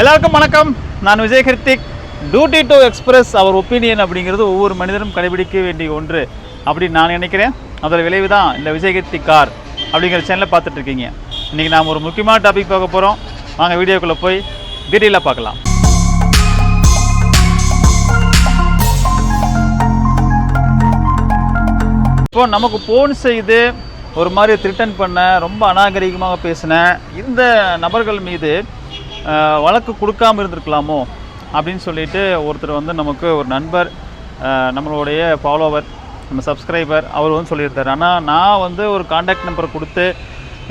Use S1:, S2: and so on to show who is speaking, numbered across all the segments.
S1: எல்லாருக்கும் வணக்கம். நான் Vijay Krithik duty to express our opinion அப்படிங்கிறது ஒவ்வொரு மனிதனும் கடைபிடிக்க வேண்டிய ஒன்று அப்படின்னு நான் நினைக்கிறேன். அதோட விளைவு தான் இந்த விஜய் கிருத்திக் கார் அப்படிங்கிற சேனலில் பார்த்துட்ருக்கீங்க இன்றைக்கி நாம் ஒரு முக்கியமான டாபிக் பார்க்க போகிறோம் வாங்க வீடியோக்குள்ளே போய் டீட்டெயிலாக பார்க்கலாம். இப்போ நமக்கு ஃபோன் செய்து ஒரு மாதிரி த்ரிட்டன் பண்ண ரொம்ப அநாகரிகமாக பேசின இந்த நபர்கள் மீது வழக்கு கொடுக்காம இருந்திருக்கலாமோ அப்படின்னு சொல்லிட்டு ஒருத்தர் வந்து நமக்கு ஒரு நண்பர் நம்மளுடைய ஃபாலோவர் நம்ம சப்ஸ்கிரைபர் அவர் வந்து சொல்லியிருந்தார். ஆனால் நான் வந்து ஒரு காண்டாக்ட் நம்பர் கொடுத்து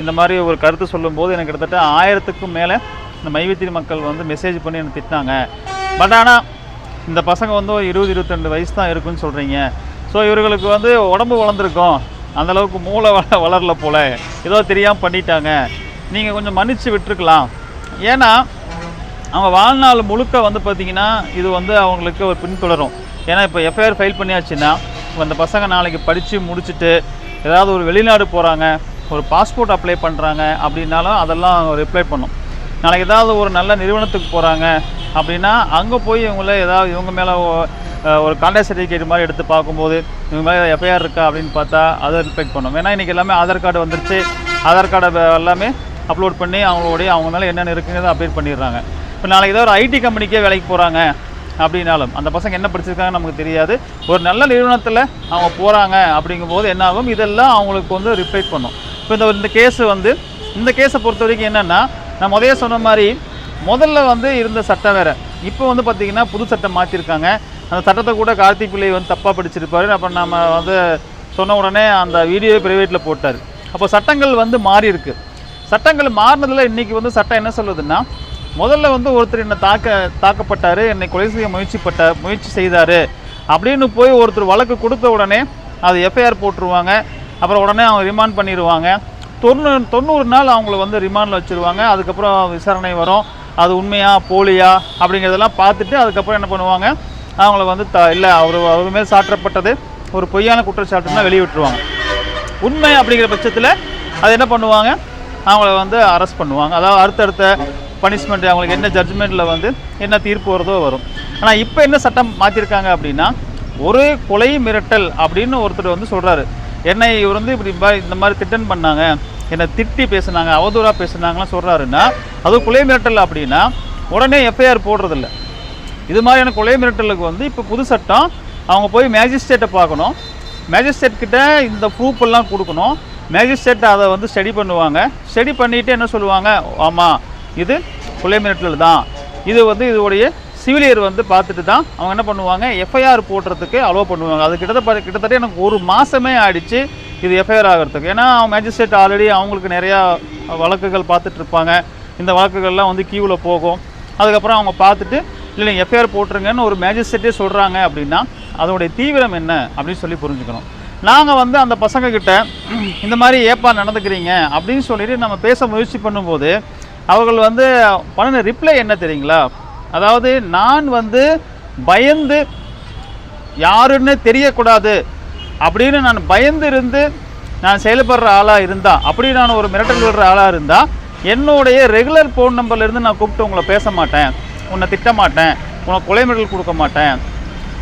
S1: இந்த மாதிரி ஒரு கருத்து சொல்லும்போது எனக்கு கிட்டத்தட்ட ஆயிரத்துக்கும் மேலே இந்த மைவித்திரி மக்கள் வந்து மெசேஜ் பண்ணி எனக்கு திட்டினாங்க. பட் ஆனால் இந்த பசங்க வந்து இருபது இருபத்திரெண்டு வயசு தான் இருக்குன்னு சொல்கிறீங்க ஸோ இவர்களுக்கு வந்து உடம்பு வளர்ந்துருக்கும். அந்த அளவுக்கு மூளை வள வளரல போல். ஏதோ தெரியாமல் பண்ணிட்டாங்க. நீங்கள் கொஞ்சம் மன்னிச்சு விட்டுருக்கலாம். ஏன்னா அவங்க வாழ்நாள் முழுக்க வந்து பார்த்திங்கன்னா இது வந்து அவங்களுக்கு ஒரு பின்தொடரும். ஏன்னா இப்போ எஃப்ஐஆர் ஃபைல் பண்ணியாச்சுன்னா அந்த பசங்க நாளைக்கு படித்து முடிச்சுட்டு ஏதாவது ஒரு வெளிநாடு போகிறாங்க ஒரு பாஸ்போர்ட் அப்ளை பண்ணுறாங்க அப்படின்னாலும் அதெல்லாம் ரிப்ளை பண்ணும். நாளைக்கு ஏதாவது ஒரு நல்ல நிறுவனத்துக்கு போகிறாங்க அப்படின்னா அங்கே போய் இவங்கள ஏதாவது இவங்க மேலே ஒரு கான்டாக்ட் சர்டிஃபிகேட் மாதிரி எடுத்து பார்க்கும்போது இவங்க மேலே எஃப்ஐஆர் இருக்கா அப்படின்னு பார்த்தா அதை ரிப்ளை பண்ணும். ஏன்னா இன்றைக்கி எல்லாமே ஆதார் கார்டு வந்துருச்சு. ஆதார் கார்டை எல்லாமே அப்லோட் பண்ணி அவங்களுடைய அவங்க மேலே என்னென்ன இருக்குங்கிறத அப்டேட் பண்ணிடுறாங்க. இப்போ நாளைக்கு ஏதோ ஒரு ஐடி கம்பெனிக்கே வேலைக்கு போகிறாங்க அப்படின்னாலும் அந்த பசங்க என்ன படிச்சிருக்காங்க நமக்கு தெரியாது. ஒரு நல்ல நிறுவனத்தில் அவங்க போகிறாங்க அப்படிங்கும்போது என்ன ஆகும்? இதெல்லாம் அவங்களுக்கு வந்து ரிஃப்ளெக்ட் பண்ணும். இப்போ இந்த இந்த கேஸு வந்து இந்த கேஸை பொறுத்த வரைக்கும் என்னென்னா நான் முதல்ல சொன்ன மாதிரி முதல்ல வந்து இருந்த சட்டம் வேறு. இப்போ வந்து பார்த்திங்கன்னா புது சட்டம் மாற்றிருக்காங்க அந்த சட்டத்தை கூட கார்த்திக் பிள்ளை வந்து தப்பாக படிச்சிருப்பாரு. அப்போ நம்ம வந்து சொன்ன உடனே அந்த வீடியோவை ப்ரைவேட்டில் போட்டார். அப்போ சட்டங்கள் வந்து மாறி இருக்குது சட்டங்கள் மாறினதில் இன்றைக்கி வந்து சட்டம் என்ன சொல்லுதுன்னா முதல்ல வந்து ஒருத்தர் என்னை தாக்க தாக்கப்பட்டார் என்னை கொலை செய்ய முயற்சிப்பட்ட முயற்சி செய்தார் அப்படின்னு போய் ஒருத்தர் வழக்கு கொடுத்த உடனே அது எஃப்ஐஆர் போட்டுருவாங்க. அப்புறம் உடனே அவங்க ரிமாண்ட் பண்ணிடுவாங்க தொண்ணூறு தொண்ணூறு நாள் அவங்கள வந்து ரிமாண்டில் வச்சுருவாங்க. அதுக்கப்புறம் விசாரணை வரும். அது உண்மையா போலியா அப்படிங்கிறதெல்லாம் பார்த்துட்டு அதுக்கப்புறம் என்ன பண்ணுவாங்க? அவங்கள வந்து த இல்லை அவர் அவர் மேல் சாற்றப்பட்டது ஒரு பொய்யான குற்றச்சாட்டுன்னா வெளியிட்டுருவாங்க. உண்மை அப்படிங்கிற பட்சத்தில் அது என்ன பண்ணுவாங்க? அவங்கள வந்து அரெஸ்ட் பண்ணுவாங்க. அதாவது அடுத்தடுத்த பனிஷ்மெண்ட் அவங்களுக்கு என்ன ஜட்ஜ்மெண்ட்டில் வந்து என்ன தீர்ப்பு வருதோ வரும். ஆனால் இப்போ என்ன சட்டம் மாற்றிருக்காங்க அப்படின்னா ஒரு கொலை மிரட்டல் அப்படின்னு ஒருத்தர் வந்து சொல்கிறாரு என்னை இவர் வந்து இப்படி இந்த மாதிரி திட்டன் பண்ணாங்க. என்னை திட்டி பேசுனாங்க அவதூறாக பேசுனாங்கலாம் சொல்கிறாருன்னா அது கொலை மிரட்டல் அப்படின்னா உடனே எஃப்ஐஆர் போடுறதில்ல. இது மாதிரியான கொலை மிரட்டலுக்கு வந்து இப்போ புது சட்டம் அவங்க போய் மேஜிஸ்ட்ரேட்டை பார்க்கணும். மேஜிஸ்ட்ரேட் கிட்ட இந்த ப்ரூஃப் எல்லாம் கொடுக்கணும். மேஜிஸ்ட்ரேட் அதை வந்து ஸ்டடி பண்ணுவாங்க. ஸ்டடி பண்ணிவிட்டு என்ன சொல்லுவாங்க? ஆமாம் இது கொலை மிரட்டல் தான். இது வந்து இதோடைய சிவிலியர் வந்து பார்த்துட்டு தான் அவங்க என்ன பண்ணுவாங்க? எஃப்ஐஆர் போடுறதுக்கு அலோவ் பண்ணுவாங்க. அது கிட்டத்தட்ட கிட்டத்தட்ட எனக்கு ஒரு மாதமே ஆயிடுச்சு இது எஃப்ஐஆர் ஆகிறதுக்கு. ஏன்னா அவங்க மேஜிஸ்ட்ரேட் ஆல்ரெடி அவங்களுக்கு நிறையா வழக்குகள் பார்த்துட்டு இருப்பாங்க. இந்த வழக்குகள்லாம் வந்து கியூவில் போகும். அதுக்கப்புறம் அவங்க பார்த்துட்டு இல்லை எஃப்ஐஆர் போட்டுருங்கன்னு ஒரு மேஜிஸ்ட்ரேட்டே சொல்கிறாங்க அப்படின்னா அதோடைய தீவிரம் என்ன அப்படின்னு சொல்லி புரிஞ்சுக்கணும். நாங்கள் வந்து அந்த பசங்கக்கிட்ட இந்த மாதிரி ஏப்பா நடந்துக்கிறீங்க அப்படின்னு சொல்லிட்டு நம்ம பேச முயற்சி பண்ணும்போது அவர்கள் வந்து பண்ணின ரிப்ளை என்ன தெரியுங்களா? அதாவது நான் வந்து பயந்து யாருன்னு தெரியக்கூடாது அப்படின்னு நான் பயந்து இருந்து நான் செயல்படுற ஆளாக இருந்தால் அப்படி நான் ஒரு மிரட்டல் விடுற ஆளாக இருந்தால் என்னுடைய ரெகுலர் ஃபோன் நம்பர்லேருந்து நான் கூப்பிட்டு உங்களை பேச மாட்டேன் உன்னை திட்ட மாட்டேன் உனக்கு கொலை மிரட்டல் கொடுக்க மாட்டேன்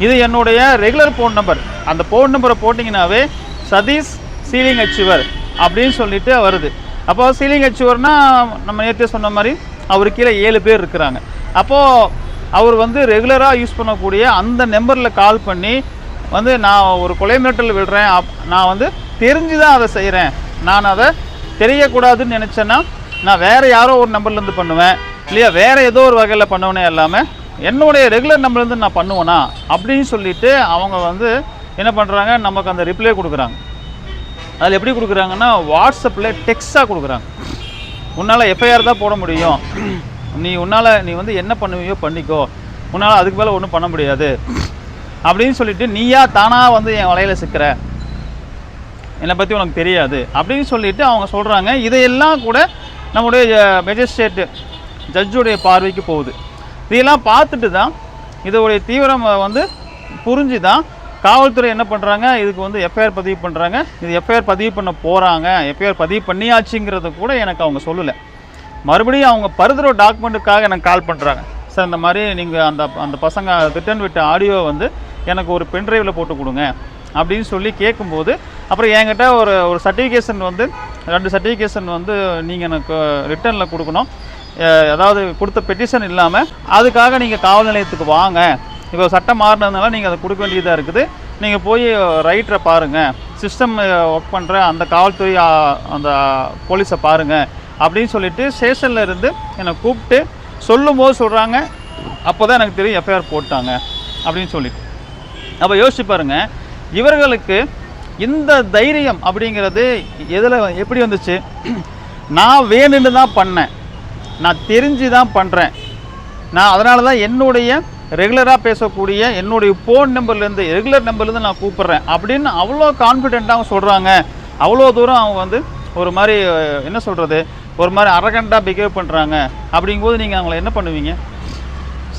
S1: இது என்னுடைய ரெகுலர் ஃபோன் நம்பர் அந்த ஃபோன் நம்பரை போட்டிங்கனாவே சதீஷ் சீலிங் அச்சீவர் அப்படின்னு சொல்லிட்டு வருது. அப்போ சீலிங் அச்சுவர்னால் நம்ம நேற்றே சொன்ன மாதிரி அவர் கீழே ஏழு பேர் இருக்கிறாங்க. அப்போது அவர் வந்து ரெகுலராக யூஸ் பண்ணக்கூடிய அந்த நம்பரில் கால் பண்ணி வந்து நான் ஒரு கொலை மிரட்டல் விடுறேன். அப் நான் வந்து தெரிஞ்சு தான் அதை செய்கிறேன் நான் அதை தெரியக்கூடாதுன்னு நினச்சேன்னா நான் வேறு யாரோ ஒரு நம்பர்லேருந்து பண்ணுவேன். இல்லையா வேறு ஏதோ ஒரு வகையில் பண்ணுவேனே இல்லாமல் என்னுடைய ரெகுலர் நம்பர்லேருந்து நான் பண்ணுவேனா? அப்படின்னு சொல்லிட்டு அவங்க வந்து என்ன பண்ணுறாங்க நமக்கு அந்த ரிப்ளை கொடுக்குறாங்க. அதில் எப்படி கொடுக்குறாங்கன்னா வாட்ஸ்அப்பில் டெக்ஸ்ட்டாக கொடுக்குறாங்க. உன்னால் எஃப்ஐஆர் தான் போட முடியும். நீ உன்னால் நீ வந்து என்ன பண்ணுவியோ பண்ணிக்கோ. உன்னால் அதுக்கு மேலே ஒன்றும் பண்ண முடியாது. அப்படின்னு சொல்லிட்டு நீயா தானாக வந்து என் வலையில் சிக்கிற? என்னை பற்றி உனக்கு தெரியாது. அப்படின்னு சொல்லிட்டு அவங்க சொல்கிறாங்க இதையெல்லாம் கூட நம்முடைய மெஜிஸ்ட்ரேட்டு ஜட்ஜுடைய பார்வைக்கு போகுது. இதெல்லாம் பார்த்துட்டு தான் இதோடைய தீவிரம் வந்து புரிஞ்சு தான் காவல்துறை என்ன பண்ணுறாங்க இதுக்கு வந்து எஃப்ஐஆர் பதிவு பண்ணுறாங்க இது எஃப்ஐஆர் பதிவு பண்ண போகிறாங்க எஃப்ஐஆர் பதிவு பண்ணியாச்சுங்கிறத கூட எனக்கு அவங்க சொல்லலை. மறுபடியும் அவங்க பருதுற டாக்குமெண்ட்டுக்காக எனக்கு கால் பண்ணுறாங்க சார் இந்த மாதிரி நீங்கள் அந்த அந்த பசங்க ரிட்டர்ன் விட்ட ஆடியோ வந்து எனக்கு ஒரு பென்ட்ரைவில் போட்டு கொடுங்க அப்படின்னு சொல்லி கேட்கும்போது அப்புறம் என்கிட்ட ஒரு ஒரு சர்டிஃபிகேஷன் வந்து ரெண்டு சர்டிஃபிகேஷன் வந்து நீங்கள் எனக்கு ரிட்டர்னில் கொடுக்கணும். அதாவது கொடுத்த பெட்டிஷன் இல்லாமல் அதுக்காக நீங்கள் காவல் நிலையத்துக்கு வாங்க. இப்போ சட்டம் மாறினதுனால நீங்கள் அதை கொடுக்க வேண்டியதாக இருக்குது. நீங்கள் போய் ரைட்டரை பாருங்கள் சிஸ்டம் ஒர்க் பண்ணுற அந்த காவல்துறை அந்த போலீஸை பாருங்கள் அப்படின்னு சொல்லிட்டு ஸ்டேஷனில் இருந்து என்னை கூப்பிட்டு சொல்லும்போது சொல்கிறாங்க அப்போ தான் எனக்கு தெரியும் எஃப்ஐஆர் போட்டாங்க. அப்படின்னு சொல்லிட்டு. அப்போ யோசிச்சு பாருங்கள் இவர்களுக்கு இந்த தைரியம் அப்படிங்கிறது எதில் எப்படி வந்துச்சு? நான் வேணுன்னு தான் பண்ணேன். நான் தெரிஞ்சு தான் பண்ணுறேன் நான் அதனால தான் என்னுடைய ரெகுலராக பேசக்கூடிய என்னுடைய ஃபோன் நம்பர்லேருந்து ரெகுலர் நம்பர்லேருந்து நான் கூப்பிட்றேன். அப்படின்னு அவ்வளோ கான்ஃபிடெண்ட்டாக அவங்க சொல்கிறாங்க அவ்வளோ தூரம் அவங்க வந்து ஒரு மாதிரி என்ன சொல்கிறது ஒரு மாதிரி அரகண்டாக பிஹேவ் பண்ணுறாங்க அப்படிங்கும்போது நீங்கள் அவங்கள என்ன பண்ணுவீங்க?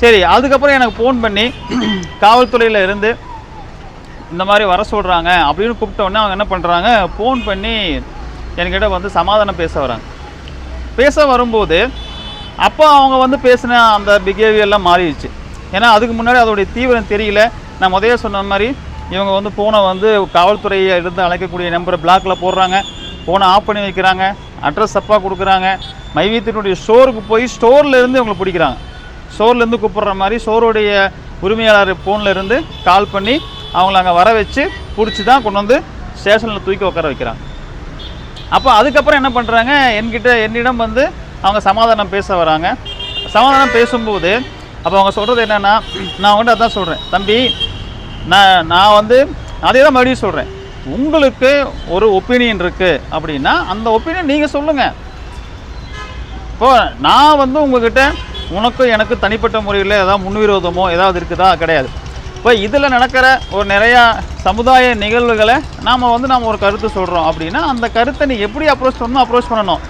S1: சரி அதுக்கப்புறம் எனக்கு ஃபோன் பண்ணி காவல்துறையில் இருந்து இந்த மாதிரி வர சொல்கிறாங்க அப்படின்னு கூப்பிட்டோடனே அவங்க என்ன பண்ணுறாங்க ஃபோன் பண்ணி என்கிட்ட வந்து சமாதானம் பேச வராங்க. பேச வரும்போது அப்போ அவங்க வந்து பேசின அந்த பிஹேவியர்லாம் மாறிடுச்சு. ஏன்னா அதுக்கு முன்னாடி அதோடைய தீவிரம் தெரியல. நான் முதல்ல சொன்ன மாதிரி இவங்க வந்து ஃபோனை வந்து காவல்துறையை இருந்து அழைக்கக்கூடிய நம்பரை பிளாக்கில் போடுறாங்க. ஃபோனை ஆஃப் பண்ணி வைக்கிறாங்க. அட்ரஸ் தப்பாக கொடுக்குறாங்க. மைவீத்தினுடைய ஸ்டோருக்கு போய் ஸ்டோர்லேருந்து இவங்களை பிடிக்கிறாங்க. ஸ்டோர்லேருந்து கூப்பிட்ற மாதிரி ஸ்டோருடைய உரிமையாளர் ஃபோனில் இருந்து கால் பண்ணி அவங்கள அங்கே வர வச்சு பிடிச்சி தான் கொண்டு வந்து ஸ்டேஷனில் தூக்கி உட்கார வைக்கிறாங்க. அப்போ அதுக்கப்புறம் என்ன பண்ணுறாங்க என்கிட்ட என்னிடம் வந்து அவங்க சமாதானம் பேச வராங்க. சமாதானம் பேசும்போது அப்போ அவங்க சொல்கிறது என்னென்னா நான் வந்து அதான் சொல்கிறேன் தம்பி நான் நான் வந்து அதே தான் மறுபடியும் சொல்கிறேன் உங்களுக்கு ஒரு ஒப்பீனியன் இருக்குது அப்படின்னா அந்த ஒப்பீனியன் நீங்கள் சொல்லுங்கள் இப்போ நான் வந்து உங்ககிட்ட உனக்கும் எனக்கு தனிப்பட்ட முறையில் ஏதாவது முன்விரோதமோ ஏதாவது இருக்குதா? கிடையாது. இப்போ இதில் நடக்கிற ஒரு நிறையா சமுதாய நிகழ்வுகளை நாம் வந்து நாம் ஒரு கருத்து சொல்கிறோம் அப்படின்னா அந்த கருத்தை நீ எப்படி அப்ரோச் பண்ணணும் அப்ரோச் பண்ணணும்.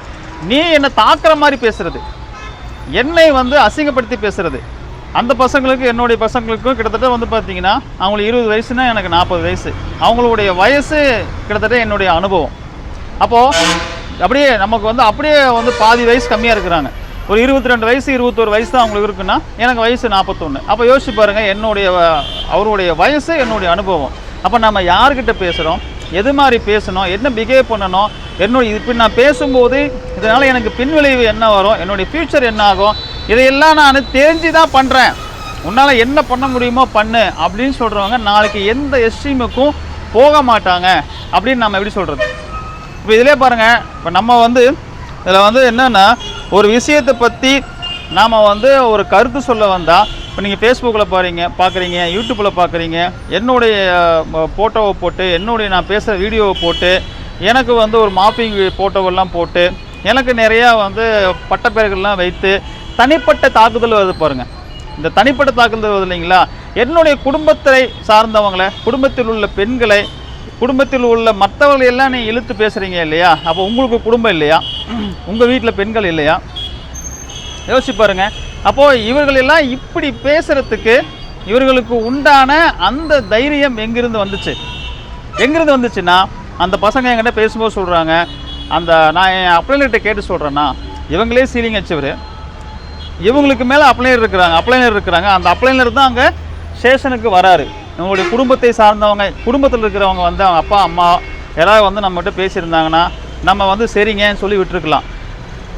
S1: நீ என்னை தாக்குற மாதிரி பேசுறது. என்னை வந்து அசிங்கப்படுத்தி பேசுறது. அந்த பசங்களுக்கு என்னுடைய பசங்களுக்கும் கிட்டத்தட்ட வந்து பார்த்தீங்கன்னா அவங்களுக்கு இருபது வயசுனா எனக்கு நாற்பது வயசு. அவங்களுடைய வயசு கிட்டத்தட்ட என்னுடைய அனுபவம். அப்போது அப்படியே நமக்கு வந்து அப்படியே வந்து பாதி வயசு கம்மியாக இருக்கிறாங்க. ஒரு இருபத்தி ரெண்டு வயசு இருபத்தோரு வயசு தான் அவங்களுக்கு இருக்குன்னா எனக்கு வயசு நாற்பத்தொன்று அப்போ யோசிச்சு பாருங்கள் என்னுடைய அவருடைய வயசு என்னுடைய அனுபவம். அப்போ நம்ம யார்கிட்ட பேசுகிறோம் எது மாதிரி பேசணும் என்ன பிஹேவ் பண்ணணும் என்னுடைய இப்போ நான் பேசும்போது இதனால் எனக்கு பின்விளைவு என்ன வரும் என்னுடைய ஃப்யூச்சர் என்ன ஆகும் இதையெல்லாம் நான் தெரிஞ்சு தான் பண்ணுறேன் உன்னால் என்ன பண்ண முடியுமோ பண்ணு அப்படின்னு சொல்கிறவங்க நாளைக்கு எந்த எஸ்ட்ரீமுக்கும் போக மாட்டாங்க அப்படின்னு நம்ம எப்படி சொல்கிறது இப்போ இதிலே பாருங்கள் இப்போ நம்ம வந்து இதில் வந்து என்னென்னா ஒரு விஷயத்தை பற்றி நாம் வந்து ஒரு கருத்து சொல்ல வந்தால் இப்போ நீங்கள் ஃபேஸ்புக்கில் பாருங்க பார்க்குறீங்க யூடியூப்பில் பார்க்குறீங்க என்னுடைய ஃபோட்டோவை போட்டு என்னுடைய நான் பேசுகிற வீடியோவை போட்டு எனக்கு வந்து ஒரு மாப்பிங் ஃபோட்டோவெல்லாம் போட்டு எனக்கு நிறையா வந்து பட்டப்பேர்கள்லாம் வைத்து தனிப்பட்ட தாக்குதல் வருது பாருங்கள் இந்த தனிப்பட்ட தாக்குதல் வருது இல்லைங்களா? என்னுடைய குடும்பத்தை சார்ந்தவங்களை குடும்பத்தில் உள்ள பெண்களை குடும்பத்தில் உள்ள மற்றவர்களை எல்லாம் நீ இழுத்து பேசுகிறீங்க இல்லையா? அப்போ உங்களுக்கு குடும்பம் இல்லையா? உங்கள் வீட்டில் பெண்கள் இல்லையா? யோசிச்சு பாருங்கள் அப்போது இவர்களெல்லாம் இப்படி பேசுகிறதுக்கு இவர்களுக்கு உண்டான அந்த தைரியம் எங்கிருந்து வந்துச்சு? எங்கிருந்து வந்துச்சுன்னா அந்த பசங்க என்கிட்ட பேசும்போது சொல்கிறாங்க அந்த நான் என் அப்ளைனர்கிட்ட கேட்டு சொல்கிறேன்னா இவங்களே சீலிங் வச்சவர் இவங்களுக்கு மேலே அப்ளைனர் இருக்கிறாங்க அப்ளைனர் இருக்கிறாங்க. அந்த அப்ளைனர் தான் அங்கே ஸ்டேஷனுக்கு வராரு. நம்மளுடைய குடும்பத்தை சார்ந்தவங்க குடும்பத்தில் இருக்கிறவங்க வந்து அவங்க அப்பா அம்மா யாராவது வந்து நம்மகிட்ட பேசியிருந்தாங்கன்னா நம்ம வந்து சரிங்கன்னு சொல்லி விட்டுருக்கலாம்.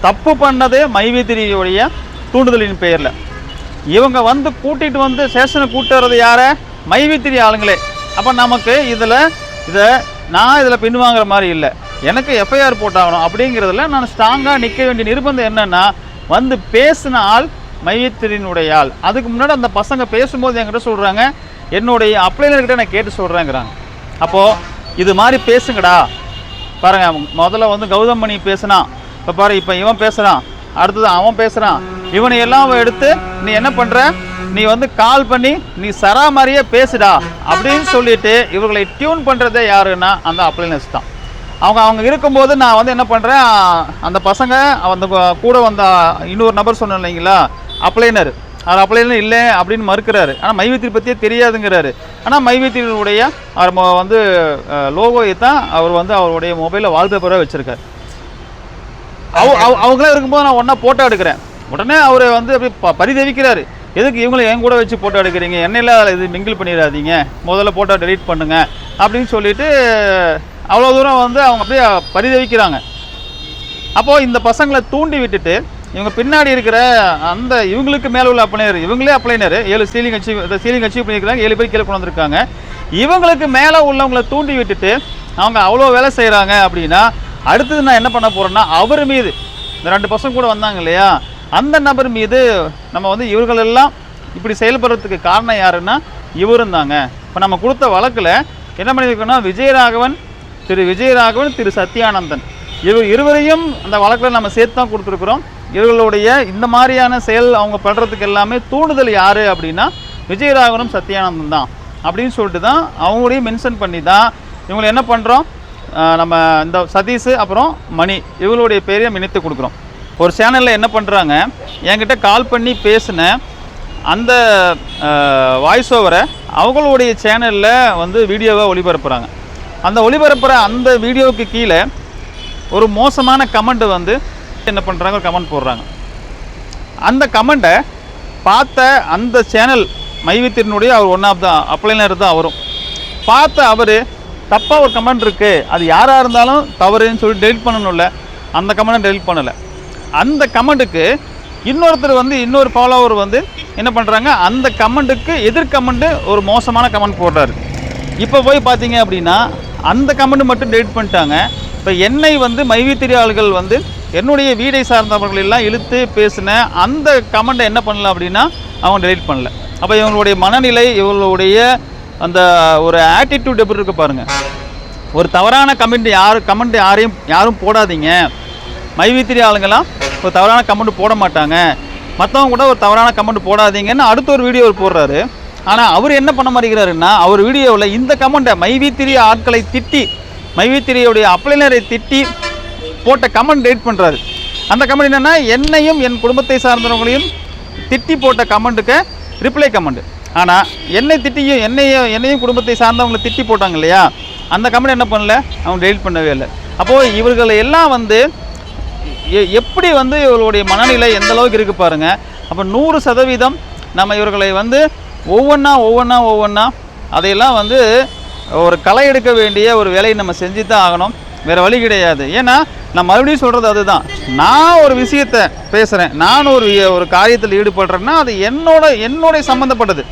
S1: தப்பு பண்ணதே மைவித்திரியுடைய தூண்டுதலின் பெயரில். இவங்க வந்து கூட்டிகிட்டு வந்து ஸ்டேஷனை கூட்டு வர்றது யாரை? மைவித்திரி ஆளுங்களே. அப்போ நமக்கு இதில் இதை நான் இதில் பின்வாங்குற மாதிரி இல்லை. எனக்கு எஃப்ஐஆர் போட்டாகணும் அப்படிங்கிறதுல நான் ஸ்ட்ராங்காக நிற்க வேண்டிய நிர்பந்தம் என்னென்னா வந்து பேசின ஆள் மையத்திரினுடைய ஆள். அதுக்கு முன்னாடி அந்த பசங்க பேசும்போது என்கிட்ட சொல்கிறாங்க என்னுடைய அப்ளைனர்கிட்ட நான் கேட்டு சொல்கிறேங்கிறாங்க அப்போது இது மாதிரி பேசுங்கடா. பாருங்கள் முதல்ல வந்து கௌதம் மணி பேசுனான் இப்போ பாரு இப்போ இவன் பேசுகிறான் அடுத்தது அவன் பேசுகிறான் இவனை எல்லாம் எடுத்து நீ என்ன பண்ணுற நீ வந்து கால் பண்ணி நீ சரா மாதிரியே பேசுடா அப்படின்னு சொல்லிட்டு இவர்களை டியூன் பண்ணுறதே யாருன்னா அந்த அப்ளைனஸ் தான். அவங்க அவங்க இருக்கும்போது நான் வந்து என்ன பண்ணுறேன் அந்த பசங்க அந்த கூட வந்த இன்னொரு நபர் சொன்னேன் இல்லைங்களா? அப்ளைனர். அவர் அப்ளைனர் இல்லை அப்படின்னு மறுக்கிறாரு. ஆனால் மைவித்திரி பற்றியே தெரியாதுங்கிறாரு. ஆனால் மைவித்திரியுடைய அவர் வந்து லோகோயை தான் அவர் வந்து அவருடைய மொபைலில் வால்பேப்பராக வச்சுருக்காரு. அவ அவ- அவங்களே இருக்கும்போது நான் ஒன்றா ஃபோட்டோ எடுக்கிறேன். உடனே அவர் வந்து அப்படி ப பரிதவிக்கிறாரு. எதுக்கு இவங்களை என் கூட வச்சு ஃபோட்டோ எடுக்கிறீங்க? என்னையில் அதில் இது மிங்கிள் பண்ணிடாதீங்க. முதல்ல ஃபோட்டோ டெலீட் பண்ணுங்கள் அப்படின்னு சொல்லிட்டு அவ்வளோ தூரம் வந்து அவங்க அப்படியே பரிதவிக்கிறாங்க. அப்போது இந்த பசங்களை தூண்டி விட்டுட்டு இவங்க பின்னாடி இருக்கிற அந்த இவங்களுக்கு மேலே உள்ள அப்ளைனர் இவங்களே அப்ளைனர். ஏழு சீலிங் அச்சீவ் இந்த சீலிங் அச்சீவ் பண்ணியிருக்காங்க ஏழு பேர் கீழே கொண்டு வந்திருக்காங்க இவங்களுக்கு மேலே உள்ளவங்களை தூண்டி விட்டுட்டு அவங்க அவ்வளோ வேலை செய்கிறாங்க அப்படின்னா அடுத்தது நான் என்ன பண்ண போகிறேன்னா அவர் மீது. இந்த ரெண்டு பசங்க கூட வந்தாங்க இல்லையா? அந்த நபர் மீது நம்ம வந்து இவர்களெல்லாம் இப்படி செயல்படுறதுக்கு காரணம் யாருன்னா இவரும் தாங்க இப்போ நம்ம கொடுத்த வழக்கில் என்ன பண்ணியிருக்கோம்னா விஜயராகவன் திரு விஜயராகவன் திரு சத்யானந்தன். இவர் இருவரையும் அந்த வழக்கில் நம்ம சேர்த்து தான் கொடுத்துருக்குறோம். இவர்களுடைய இந்த மாதிரியான செயல் அவங்க பண்ணுறதுக்கு எல்லாமே தூண்டுதல் யார் அப்படின்னா விஜயராகவனும் சத்யானந்தன் தான். அப்படின்னு சொல்லிட்டு தான் அவங்களையும் மென்ஷன் பண்ணி தான் இவங்களை என்ன பண்ணுறோம் நம்ம இந்த சதீஷ் அப்புறம் மணி இவங்களுடைய பேரையும் இணைத்து கொடுக்குறோம். ஒரு சேனலில் என்ன பண்ணுறாங்க என்கிட்ட கால் பண்ணி பேசின அந்த வாய்ஸ் ஓவரை அவங்களுடைய சேனலில் வந்து வீடியோவை ஒளிபரப்புகிறாங்க அந்த ஒளிபரப்புகிற அந்த வீடியோவுக்கு கீழே ஒரு மோசமான கமெண்ட் வந்து என்ன பண்ணுறாங்க ஒரு கமெண்ட் போடுறாங்க. அந்த கமெண்ட்டை பார்த்த அந்த சேனல் மைவித்திரனுடைய அவர் ஒன் ஆஃப் த அப்ளைனர் தான் வரும் பார்த்த அவர் தப்பாக ஒரு கமெண்ட் இருக்குது அது யாராக இருந்தாலும் தவறுன்னு சொல்லி டெலிட் பண்ணணும்ல. அந்த கமெண்ட்டை டெலிட் பண்ணலை. அந்த கமெண்ட்டுக்கு இன்னொருத்தர் வந்து இன்னொரு ஃபாலோவர் வந்து என்ன பண்ணுறாங்க அந்த கமெண்ட்டுக்கு எதிர் கமெண்ட்டு ஒரு மோசமான கமெண்ட் போடுறாரு. இப்போ போய் பார்த்தீங்க அப்படின்னா அந்த கமெண்ட் மட்டும் டெலிட் பண்ணிட்டாங்க. இப்போ என்னை வந்து மைவித்திரி ஆள்கள் வந்து என்னுடைய வீடை சார்ந்தவர்கள் எல்லாம் இழுத்து பேசின அந்த கமெண்ட்டை என்ன பண்ணல அப்படின்னா அவங்க டெலிட் பண்ணல. அப்போ இவங்களுடைய மனநிலை இவங்களுடைய அந்த ஒரு ஆட்டிடியூட் எப்படி இருக்கு பாருங்கள் ஒரு தவறான கமெண்ட் யார் கமெண்ட் யாரையும் யாரும் போடாதீங்க. மைவித்திரி ஆளுங்கெல்லாம் ஒரு தவறான கமெண்ட் போட மாட்டாங்க. மற்றவங்க கூட ஒரு தவறான கமெண்ட் போடாதீங்கன்னு அடுத்த ஒரு வீடியோ போடுறாரு. ஆனால் அவர் என்ன பண்ண மாட்டேங்கிறாருன்னா அவர் வீடியோவில் இந்த கமெண்ட்டை மைவித்திரிய ஆட்களை திட்டி மைவித்திரியுடைய அப்ளைனரை திட்டி போட்ட கமெண்ட் டேட் பண்ணுறாரு அந்த கமெண்ட் என்னென்னா என்னையும் என் குடும்பத்தை சார்ந்தவங்களையும் திட்டி போட்ட கமெண்ட்டுக்கு ரிப்ளை கமெண்ட். ஆனால் என்னை திட்டியும் என்னையும் என்னையும் குடும்பத்தை சார்ந்தவங்களை திட்டி போட்டாங்க இல்லையா? அந்த கமெண்ட் என்ன பண்ணல? அவங்க டெலிட் பண்ணவே இல்லை. அப்போது இவர்களை எல்லாம் வந்து எப்படி வந்து இவர்களுடைய மனநிலை எந்த அளவுக்கு இருக்கு பாருங்க. அப்போ நூறு சதவீதம் நம்ம இவர்களை வந்து ஒவ்வொன்றா ஒவ்வொன்றா ஒவ்வொன்றா அதையெல்லாம் வந்து ஒரு களை எடுக்க வேண்டிய ஒரு வேலையை நம்ம செஞ்சு தான் ஆகணும். வேறு வழி கிடையாது. ஏன்னா நான் மறுபடியும் சொல்கிறது அதுதான். நான் ஒரு விஷயத்தை பேசுகிறேன் நான் ஒரு ஒரு காரியத்தில் ஈடுபடுறேன்னா அது என்னோட என்னுடைய சம்மந்தப்பட்டது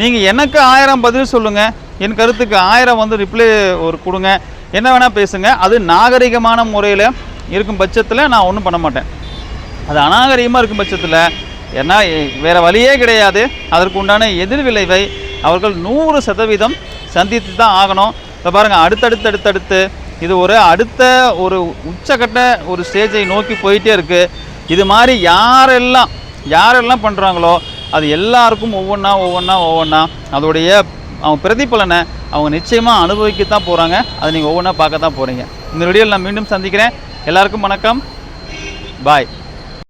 S1: நீங்கள் எனக்கு ஆயிரம் பதில் சொல்லுங்கள் என் கருத்துக்கு ஆயிரம் வந்து ரிப்ளை ஒரு கொடுங்க. என்ன வேணால் பேசுங்க. அது நாகரிகமான முறையில் இருக்கும் பட்சத்தில் நான் ஒன்றும் பண்ண மாட்டேன். அது அநாகரிகமாக இருக்கும் பட்சத்தில் ஏன்னா வேறு வழியே கிடையாது. அதற்கு உண்டான எதிர்விளைவை அவர்கள் நூறு சதவீதம் சந்தித்து தான் ஆகணும். இப்போ பாருங்கள் அடுத்தடுத்து அடுத்தடுத்து இது ஒரு அடுத்த ஒரு உச்சக்கட்ட ஒரு ஸ்டேஜை நோக்கி போயிட்டே இருக்குது இது மாதிரி யாரெல்லாம் யாரெல்லாம் பண்ணுறாங்களோ அது எல்லாருக்கும் ஒவ்வொன்றா ஒவ்வொன்றா ஒவ்வொன்றா அதோடைய அவங்க பிரதிபலனை அவங்க நிச்சயமாக அனுபவிக்கத்தான் போகிறாங்க அதை நீங்கள் ஒவ்வொன்றா பார்க்க தான் போகிறீங்க இந்த வீடியோவில் நான் மீண்டும் சந்திக்கிறேன். எல்லாருக்கும் வணக்கம். பாய்.